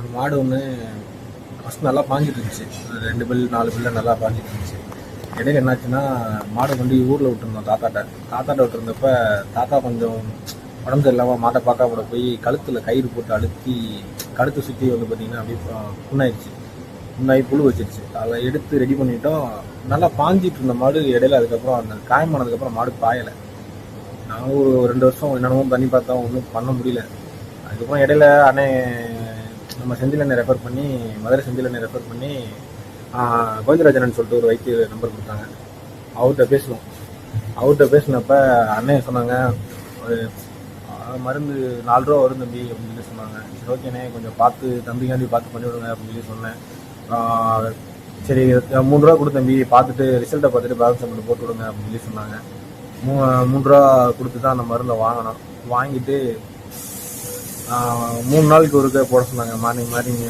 அந்த மாடு ஒன்று ஃபஸ்ட் நல்லா பாஞ்சிட்டு இருந்துச்சு ரெண்டு பில் நாலு பில்ல நல்லா பாஞ்சிட்டு இருந்துச்சு இடையில என்னாச்சுன்னா மாடை கொண்டு ஊரில் விட்டுருந்தோம் தாத்தாட்ட. தாத்தாட்ட விட்டுருந்தப்ப தாத்தா கொஞ்சம் உடம்பு இல்லாமல் மாட்டை பார்க்க கூட போய் கழுத்தில் கயிறு போட்டு அழுத்தி கழுத்தை சுற்றி வந்து பார்த்தீங்கன்னா அப்படியே புண்ணாயிடுச்சு. புண்ணாகி புழு வச்சிருச்சு. அதை எடுத்து ரெடி பண்ணிட்டோம். நல்லா பாஞ்சிட்டு இருந்த மாடு இடையில அதுக்கப்புறம் அந்த காயமானதுக்கப்புறம் மாடு பாயலை. நாங்கள் ஒரு ரெண்டு வருஷம் என்னென்னமோ பண்ணி பார்த்தோம். ஒன்றும் பண்ண முடியல. அதுக்கப்புறம் இடையில அண்ணே நம்ம செந்திலனை ரெஃபர் பண்ணி மதுரை செந்திலனை ரெஃபர் பண்ணி கோவிந்தராஜனன் சொல்லிட்டு ஒரு வைத்திய நம்பர் கொடுத்தாங்க. அவர்கிட்ட பேசணும் அவர்கிட்ட பேசினப்ப அண்ணன் சொன்னாங்க ஒரு மருந்து நாலு ரூபா வரும் தம்பி அப்படின்னு சொல்லி சொன்னாங்க. சரி ஓகேண்ணே கொஞ்சம் பார்த்து தம்பிக்காண்டி பார்த்து பண்ணிவிடுங்க அப்படின்னு சொல்லி சொன்னேன். சரி மூணு ரூபா கொடு தம்பி பார்த்துட்டு ரிசல்ட்டை பார்த்துட்டு பேலன்ஸ் அமௌண்ட் போட்டு விடுங்க அப்படின்னு சொல்லி சொன்னாங்க. மூ மூணு ரூபா கொடுத்து தான் அந்த மருந்தை வாங்கினோம். வாங்கிட்டு மூணு நாளைக்கு ஒருக்க போட சொன்னாங்க. மார்னிங் மார்னிங்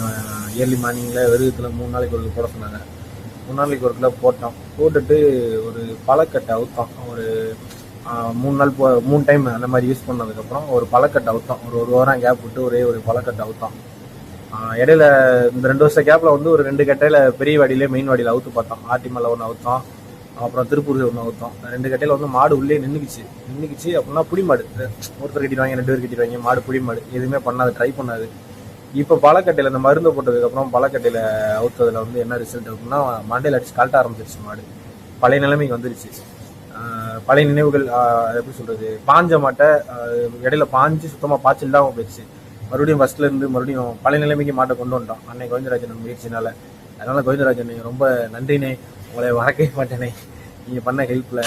இயர்லி மார்னிங்கில் வெறுகத்தில் மூணு நாளைக்கு ஒருக்க போட சொன்னாங்க. மூணு நாளைக்கு ஒருக்கில் போட்டோம். போட்டுட்டு ஒரு பழக்கட்டை அவுத்தோம். ஒரு மூணு நாள் போ மூணு டைம் அந்த மாதிரி யூஸ் பண்ணதுக்கப்புறம் ஒரு பழக்கட்டை அவுத்தோம். ஒரு ஒரு வாரம் கேப் விட்டு ஒரே ஒரு பழக்கட்டை அவுத்தோம். இடையில இந்த ரெண்டு வருஷம் கேப்பில் வந்து ஒரு ரெண்டு கட்டையில் பெரிய வாடியிலே மெயின் வாடியில் அவுத்து பார்த்தோம். ஆட்டி மலை ஒன்று அவுத்தோம். அப்புறம் திருப்பூர் ஒன்று அவுத்தோம் ரெண்டு கட்டையில் வந்து மாடு உள்ளே நின்றுக்குச்சு நின்றுக்குச்சு அப்படின்னா புடி மாடு. ஒருத்தர் கட்டிடுவாங்க ரெண்டு பேர் கட்டிடுவாங்க மாடு புடி மாடு. எதுவுமே பண்ணாது ட்ரை பண்ணாது. இப்போ பழக்கட்டையில் இந்த மருந்து போட்டதுக்கப்புறம் பழக்கட்டையில் அவுத்ததில் வந்து என்ன ரிசல்ட் அப்படின்னா மண்டையில் அடிச்சு கழட்ட ஆரம்பிச்சிருச்சு மாடு. பழைய நிலைமைக்கு வந்துருச்சு. பழைய நினைவுகள் எப்படி சொல்றது? பாஞ்ச மாட்டை ஆஹ் இடையில பாஞ்சு சுத்தமாக பாய்ச்சல் தான் போயிடுச்சு. மறுபடியும் ஃபர்ஸ்ட்ல இருந்து மறுபடியும் பழைய நிலைமைக்கு மாட்டை கொண்டு வந்துட்டோம். அன்னை கோவிந்தராஜன் முயற்சினால அதனால கோவிந்தராஜன் ரொம்ப நன்றினே உங்களை மறக்கவே மாட்டேனே நீங்க பண்ண ஹெல்ப்பில்